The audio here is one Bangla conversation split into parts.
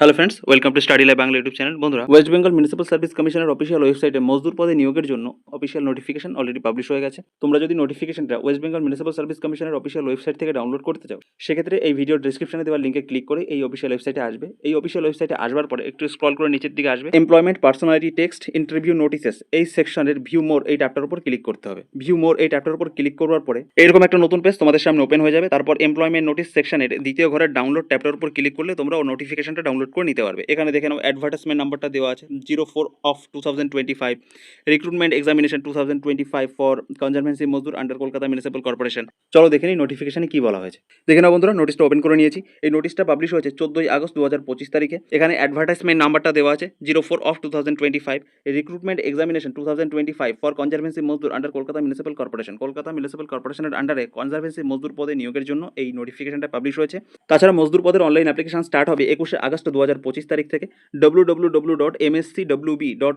Hello friends welcome to Study Live Bangla YouTube channel বন্ধুরা ওয়েস্ট বেঙ্গল মিউনিসিপাল সার্ভিস কমিশনের অফিসিয়াল ওয়েবসাইটে মজদুর পদে নিয়োগের জন্য অফিসিয়াল নোটিফিকেশন অলরেডি পাবলিশ হয়ে গেছে। তোমরা যদি নোটিফিকেশনটা ওয়েস্ট বেঙ্গল মিউনিসিপাল সার্ভিস কমিশনের অফিসিয়াল ওয়েবসাইট থেকে ডাউনলোড করতে চাও, সেক্ষেত্রে এই ভিডিও ডিসক্রিপশনে দেওয়া লিঙ্কে ক্লিক করে এই অফিসিয়াল ওয়েবসাইটে আসবে। এই অফিসিয়াল ওয়েবসাইটে আসবার পরে একটু স্ক্রল করে নিচের দিকে আসবে। Employment personality text interview notices এই সেকশনের ভিউ মোর এই ট্যাপটার উপর ক্লিক করতে হবে। ভিউ মোর এই ট্যাপটার উপর ক্লিক করবার পরে এরকম একটা নতুন পেজ তোমাদের সামনে ওপেন হয়ে যাবে। তারপর এমপ্লয়মেন্ট নোটিস সেকশনের দ্বিতীয় ঘরের ডাউনলোড ট্যাপটার উপর ক্লিক করলে তোমরা নোটিফিকেশনটা ডাউনলোড করে নিতে পারবে। এখানে দেখে নাও অ্যাডভার্টাইজমেন্ট নাম্বারটা দেওয়া আছে zero four of two thousand twenty five recruitment examination two thousand twenty five for conservancy Mazdoor under Kolkata municipal corporation চলো দেখে নিই নোটিফিকেশনে কি বলা হয়েছে। দেখে নাও বন্ধুরা নোটিশটা ওপেন করে নিয়েছি। এই নোটিশটা পাবলিশ হয়েছে চোদ্দোই আগস্ট দু হাজার পঁচিশ তারিখে। এখানে অ্যাডভার্টাইজমেন্ট নাম্বারটা দেওয়া আছে zero four of two thousand twenty five recruitment examination two thousand twenty five for conservancy Mazdoor under Kolkata municipal corporation Kolkata municipal কর্পোরেশনের আন্ডারে কনজারভেন্সি মজদুর পদে নিয়োগের জন্য এই নোটিফিকেশনটা পাবলিশ হয়েছে। তাছাড়া মজদুর পদের অনলাইন অ্যাপ্লিকেশন স্টার্ট হবে একুশে আগস্ট দু হাজার পঁচিশ তারিখ থেকে W W dot B dot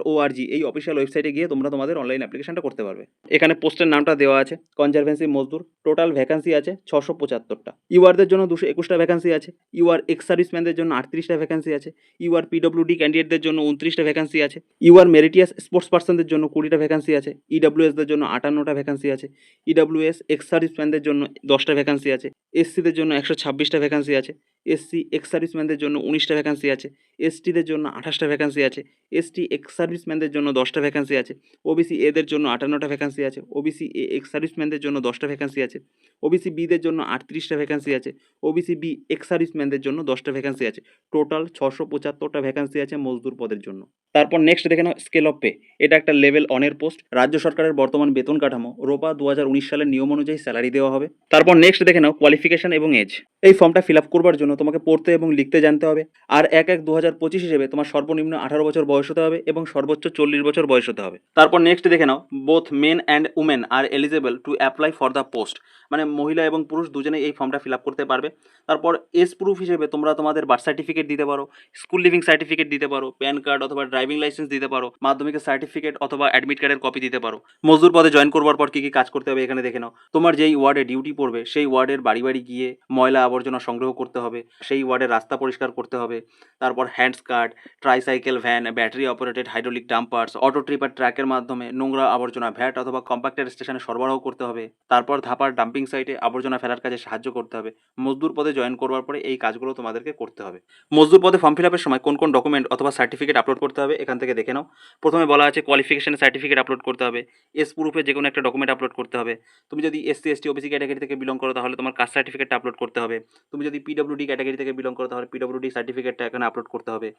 এই অফিসিয়াল ওয়েবসাইটে গিয়ে তোমরা তোমাদের অনলাইন অ্যাপ্লিকেশনটা করতে পারবে। এখানে পোস্টের নামটা দেওয়া আছে কনজারভেন্সি মজদুর টোটাল ভ্যাকান্সি আছে ছশো পঁচাত্তরটা। ইউআরদের জন্য দুশো একুশটা ভ্যাকান্সি আছে, ইউআর এক্স সার্ভিসম্যানদের জন্য আটত্রিশটা ভ্যাকান্সি আছে, ইউআর পিডব্লিউডি ক্যান্ডিডেটদের জন্য উনত্রিশটা ভ্যাকান্সি আছে, ইউআর মেরিটিয়াস স্পোর্টস পার্সনদের জন্য কুড়িটা ভ্যাকান্সি আছে ইডব্লিউএসদের জন্য আটান্নটা ভ্যাকান্সি আছে ইডব্লিউএস এক্স সার্ভিসম্যানদের জন্য দশটা ভ্যাকান্সি আছে এসসিদের জন্য একশো ছাব্বিশটা ভ্যাকান্সি আছে এসসি এক্স সার্ভিসম্যানদের জন্য উনিশটা ভ্যাকান্সি আছে এসটিদের জন্য আঠাশটা ভ্যাকান্সি আছে এসটি এক্স সার্ভিসম্যানদের জন্য দশটা ভ্যাকান্সি আছে ওবিসি এদের জন্য আটান্নটা ভ্যাকান্সি আছে ওবিসি এ এক্স সার্ভিসম্যানদের জন্য দশটা ভ্যাকান্সি আছে ওবিসি বিদের জন্য আটত্রিশটা ভ্যাকান্সি আছে ওবিসি বি এক্স সার্ভিসম্যানদের জন্য দশটা ভ্যাকান্সি আছে টোটাল ছশো পঁচাত্তরটা ভ্যাকান্সি আছে মজদুর পদের জন্য। তারপর নেক্সট দেখে নাও স্কেল অফ পে এটা একটা লেভেল অনের পোস্ট রাজ্য সরকারের বর্তমান বেতন কাঠামো, রোপা দু হাজার উনিশ সালের নিয়ম অনুযায়ী স্যালারি দেওয়া হবে। তারপর নেক্সট দেখে নাও কোয়ালিফিকেশন এবং এজ এই ফর্মটা ফিল আপ করবার জন্য তোমাকে পড়তে এবং লিখতে জানতে হবে। আর এক এক দু হাজার পঁচিশ হিসেবে তোমার সর্বনিম্ন আঠারো বছর বয়স হতে হবে এবং সর্বোচ্চ চল্লিশ বছর বয়স হতে হবে। তারপর নেক্সট দেখে নাও both men and women are eligible to apply for the post মানে মহিলা এবং পুরুষ দুজনে এই ফর্মটা ফিল আপ করতে পারবে। তারপর এজ প্রুফ হিসেবে তোমরা তোমাদের বার্থ সার্টিফিকেট দিতে পারো স্কুল লিভিং সার্টিফিকেট দিতে পারো প্যান কার্ড অথবা ড্রাইভিং লাইসেন্স দিতে পারো, মাধ্যমিকের সার্টিফিকেট অথবা অ্যাডমিট কার্ডের কপি দিতে পারো। মজদুর পদে জয়েন করবার পর কী কী কাজ করতে হবে এখানে দেখে নাও। তোমার যেই ওয়ার্ডে ডিউটি পড়বে, সেই ওয়ার্ডের বাড়ি বাড়ি গিয়ে ময়লা আবর্জনা সংগ্রহ করতে হবে, সেই ওয়ার্ডের রাস্তা পরিষ্কার করতে হবে তারপর hand cart tricycle van battery operated hydraulic dumpers auto tipper ট্র্যাকের মাধ্যমে নোংরা আবর্জনা ভ্যাট অথবা কম্পাক্টার স্টেশনে সরবরাহ করতে হবে। তারপর ধাপার ডাম্পিং সাইটে আবর্জনা ফেলার কাজে সাহায্য করতে হবে। মজদুর পদে জয়েন করবার পরে এই কাজগুলো তোমাদেরকে করতে হবে। মজদুর পদে ফর্ম ফিল আপের সময় কোন কোন ডকুমেন্ট অথবা সার্টিফিকেট আপলোড করতে হবে এখান থেকে দেখে নাও। প্রথমে বলা আছে কোয়ালিফিকেশন সার্টিফিকেট আপলোড করতে হবে। এস প্রুফে যে কোনো একটা ডকুমেন্ট আপলোড করতে হবে। তুমি যদি এসসি এসটি ওবিসি ক্যাটাগরি থেকে বিলং করো তাহলে তোমার কাস্ট সার্টিফিকেটটা আপলোড করতে হবে। তুমি যদি পিডব্লিউডি ক্যাটাগরি থেকে বিলং করো তাহলে পিডব্লিউডি সার্টিফিকেটটা এখানে আপলোড করতে হবে।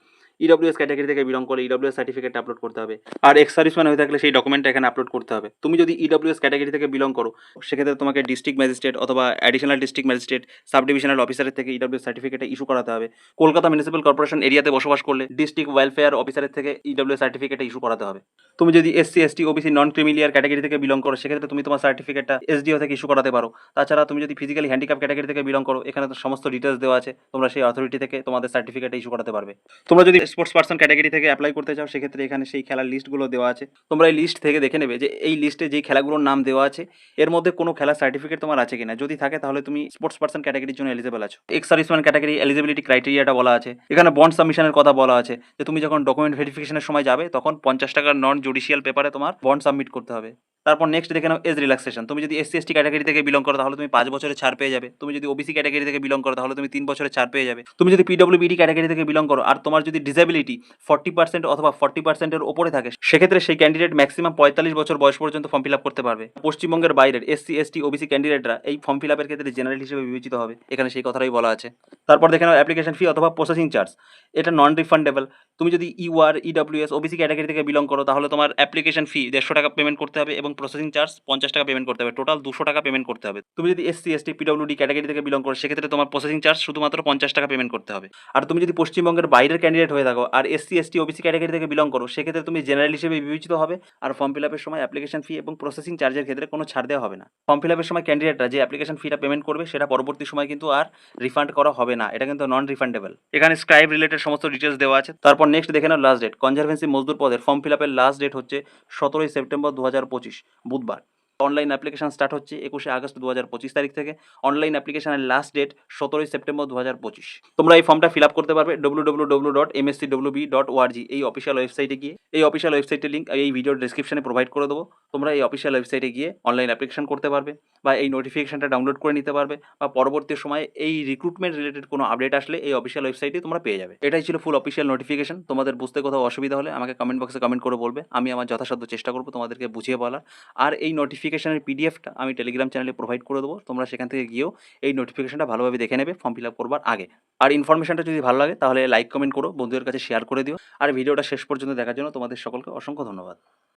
ইডব্লিউএস ক্যাটাগরি থেকে বিলং করে ইডব্লিউএস সার্টিফিকেটটা আপলোড করতে হবে। আর এক্স সার্ভিসম্যান হয়ে থাকলে সেই ডকুমেন্টটা এখানে আপলোড করতে হবে। তুমি যদি ইডব্লিউএস ক্যাটাগরি থেকে বিলং করো, সেক্ষেত্রে তোমাকে ডিস্ট্রিক্ট ম্যাজিস্ট্রেট অথবা additional district magistrate sub divisional অফিসারের থেকে ইডব্লিউএস সার্টিফিকেটটা ইস্যু করাতে হবে। কলকাতা মিউনিসিপ্যাল কর্পোরেশন এরিয়াতে বসবাস করলে ডিস্ট্রিক্ট ওয়েলফেয়ার অফিসারের থেকে ইডব্লিউএস সার্টিফিকেটটা ইস্যু করাতে হবে। তুমি যদি SC ST OBC non creamy layer category থেকে বিলং করো, সেক্ষেত্রে তুমি তোমার সার্টিফিকেটটা এসডিও থেকে ইস্যু করাতে পারো। তাছাড়া তুমি যদি ফিজিক্যালি হ্যান্ডিক্যাপ ক্যাটাগরি থেকে বিলং করো, এখানে তো সমস্ত ডিটেলস দেওয়া আছে, তোমরা সেই অথরিটি থেকে তোমাদের সার্টিফিকেট ইস্যু করাতে পারবে। তোমরা যদি স্পোর্টস পার্সন ক্যাটাগরি থেকে অ্যাপ্লাই করতে চাও, সেক্ষেত্রে এখানে সেই খেলার লিস্টগুলো দেওয়া আছে। তোমরা এই লিস্ট থেকে দেখে নেবে যে এই লিস্টে যেই খেলাগুলোর নাম দেওয়া আছে, এর মধ্যে কোনো খেলার সার্টিফিকেট তোমার আছে কিনা। যদি থাকে, তাহলে তুমি স্পোর্টস পার্সন ক্যাটাগরির জন্য এলিজেবল আছো। এক্স সার্ভিসম্যান ক্যাটাগরি এলিজিবিলিটি ক্রাইটেরিয়াটা বলা আছে। এখানে বন্ড সাবমিশনের কথা বলা আছে, যে তুমি যখন ডকুমেন্ট ভেরিফিকেশনের সময় যাবে, তখন পঞ্চাশ টাকার নন জুডিশিয়াল পেপারে তোমার বন্ড সাবমিট করতে হবে। তারপর নেক্সট দেখে নাও এজ রিল্যাক্সেশন তুমি যদি এসসি এসটি ক্যাটাগরি থেকে বিলং করো, তাহলে তুমি পাঁচ বছরের ছাড় পেয়ে যাবে। তুমি যদি ওবিসি ক্যাটাগরি থেকে বিলং করো, তাহলে তুমি তিন বছরের ছাড় পেয়ে যাবে। তুমি যদি পিডব্লিউবিডি ক্যাটাগরি থেকে বিলং করো, আর তোমার যদি ডিসেবিলিটি ফর্টি পার্সেন্ট অথবা ফর্টি পার্সেন্টের ওপরে থাকে, সেক্ষেত্রে সেই ক্যান্ডিডেট ম্যাক্সিমাম পঁয়তাল্লিশ বছর বয়স পর্যন্ত ফর্ম ফিল আপ করতে পারবে। পশ্চিমবঙ্গের বাইরের এসসি এসটি ওবিসি ক্যান্ডিডেটরা এই ফর্ম ফিল আপের ক্ষেত্রে জেনারেল হিসেবে বিবেচিত হবে। এখানে সেই কথাটাই বলা আছে। তারপর দেখে নাও অ্যাপ্লিকেশন ফি অথবা প্রসেসিং চার্জ এটা নন রিফান্ডেবল তুমি যদি ইউআর ইডব্লিউএস ওবিসি ক্যাটাগরি থেকে বিলং করো, তাহলে তোমার অ্যাপ্লিকেশন ফি দেড়শো টাকা পেমেন্ট করতে হবে এবং প্রসেসিং চার্জ পঞ্চাশ টাকা পেমেন্ট করতে হবে। টোটাল দুশো টাকা পেমেন্ট করতে হবে। তুমি যদি এসসি এসটি পিডব্লিউডি ক্যাটাগরি থেকে বিলং করো, সেক্ষেত্রে তোমার প্রসেসিং চার্জ শুধুমাত্র পঞ্চাশ টাকা পেমেন্ট করতে হবে। আর তুমি যদি পশ্চিমবঙ্গের বাইরের ক্যান্ডিডেট হয়ে থাকো আর এসসি এসটি ওবিসি ক্যাটাগরি থেকে বিলং করো, সেক্ষেত্রে তুমি জেনারেল হিসেবে বিবেচিত হবে আর ফর্ম ফিল আপের সময় অ্যাপ্লিকেশন ফি এবং প্রসেসিং চার্জের ক্ষেত্রে কোনো ছাড় দেওয়া হবে না। ফর্ম ফিল আপের সময় ক্যান্ডিডেটরা যে অ্যাপ্লিকেশন ফিটা পেমেন্ট করবে, সেটা পরবর্তী সময় কিন্তু আর রিফান্ড করা হবে না। এটা কিন্তু নন রিফান্ডেবল এখানে স্ক্রাইব রিলেটেড সমস্ত ডিটেলস দেওয়া আছে। তারপর নেক্সট দেখে নাও লাস্ট ডেট কনজারভেন্সি মজদুর পদের ফর্ম ফিল আপের লাস্ট ডেট হচ্ছে সতেরোই সেপ্টেম্বর দু বুধবার। অনলাইন অ্যাপ্লিকেশন স্টার্ট হচ্ছে একুশে আগস্ট দু হাজার পঁচিশ তারিখ থেকে। অনলাইন অ্যাপ্লিকেশনের লাস্ট ডেট সতেরোই সেপ্টেম্বর দু হাজার পঁচিশ। তোমরা এই ফর্মটা ফিল আপ করতে পারবে W W W dot MSC WB dot ORG এই অফিসিয়াল ওয়েবসাইটে গিয়ে। এই অফিসিয়াল ওয়েবসাইটের লিঙ্ক এই ভিডিওর ডিসক্রিপশনে প্রোভাইড করে দেবো। তোমরা এই অফিসিয়াল ওয়েবসাইটে গিয়ে অনলাইন অ্যাপ্লিকেশন করতে পারবে বা এই নোটিফিকেশনটা ডাউনলোড করে নিতে পারবে বা পরবর্তী সময়ে এই রিক্রুটমেন্ট রিলেটেড কোনো আপডেট আসলে এই অফিসিয়াল ওয়েবসাইটে তোমরা পেয়ে যাবে। এটাই ছিল ফুল অফিসিয়াল নোটিফিকেশন তোমাদের বুঝতে কোথাও অসুবিধা হলে আমাকে কমেন্ট বক্সে কমেন্ট করে বলবে। আমি আমার যথাসাধ্য চেষ্টা করব তোমাদেরকে বুঝিয়ে বলার। আর এই নোটিফিকেশনের পিডিএফটা আমি টেলিগ্রাম চ্যানেলে প্রোভাইড করে দেবো। তোমরা সেখান থেকে গিয়েও এই নোটিফিকেশানটা ভালোভাবে দেখে নেবে ফর্ম ফিল আপ করবার আগে। আর ইনফরমেশনটা যদি ভালো লাগে, তাহলে লাইক কমেন্ট করো, বন্ধুদের কাছে শেয়ার করে দিও। আর ভিডিওটা শেষ পর্যন্ত দেখার জন্য তোমাদের সকলকে অসংখ্য ধন্যবাদ।